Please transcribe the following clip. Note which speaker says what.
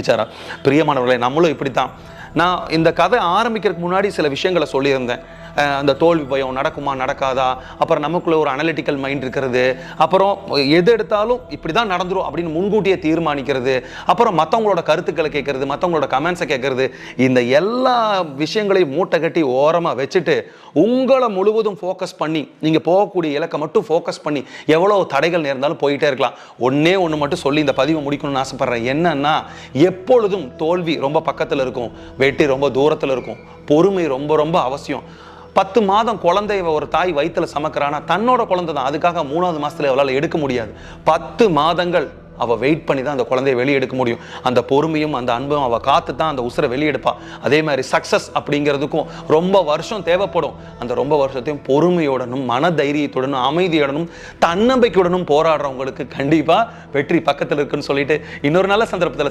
Speaker 1: பிடிச்சாரா? பிரியமானவர்களே நம்மளும் இப்படி தான் நான் இந்த கதை ஆரம்பிக்கிறதுக்கு முன்னாடி சில விஷயங்களை சொல்லியிருந்தேன். அந்த தோல்வி பயம் நடக்குமா நடக்காதா? அப்புறம் நமக்குள்ள ஒரு அனலிட்டிக்கல் மைண்ட் இருக்கிறது. அப்புறம் எது எடுத்தாலும் இப்படி தான் நடந்துரும் அப்படின்னு முன்கூட்டியே தீர்மானிக்கிறது. அப்புறம் மற்றவங்களோட கருத்துக்களை கேட்கறது மற்றவங்களோட கமெண்ட்ஸை கேட்கறது. இந்த எல்லா விஷயங்களையும் மூட்டை கட்டி ஓரமாக வச்சுட்டு உங்களை முழுவதும் ஃபோக்கஸ் பண்ணி நீங்கள் போகக்கூடிய இலக்கை மட்டும் ஃபோக்கஸ் பண்ணி எவ்வளோ தடைகள் நேர்ந்தாலும் போயிட்டே இருக்கலாம். ஒன்றே ஒன்று மட்டும் சொல்லி இந்த பதிவை முடிக்கணும்னு ஆசைப்பட்றேன். என்னன்னா எப்பொழுதும் தோல்வி ரொம்ப பக்கத்தில் இருக்கும். வெற்றி ரொம்ப தூரத்தில் இருக்கும். பொறுமை ரொம்ப ரொம்ப அவசியம். பத்து மாதம் குழந்தைய ஒரு தாய் வயித்துல சமக்கிறானா? தன்னோட குழந்தை தான். அதுக்காக மூணாவது மாதத்தில் அவளால் எடுக்க முடியாது. பத்து மாதங்கள் அவள் வெயிட் பண்ணி தான் அந்த குழந்தைய வெளியே எடுக்க முடியும். அந்த பொறுமையும் அந்த அன்பும் அவள் காத்து தான் அந்த உசுரை வெளியெடுப்பா அதே மாதிரி சக்சஸ் அப்படிங்கிறதுக்கும் ரொம்ப வருஷம் தேவைப்படும். அந்த ரொம்ப வருஷத்தையும் பொறுமையுடனும் மன தைரியத்துடனும் அமைதியுடனும் தன்னம்பிக்கையுடனும் போராடுறவங்களுக்கு கண்டிப்பா வெற்றி பக்கத்தில் இருக்குன்னு சொல்லிட்டு இன்னொரு நல்ல சந்தர்ப்பத்தில்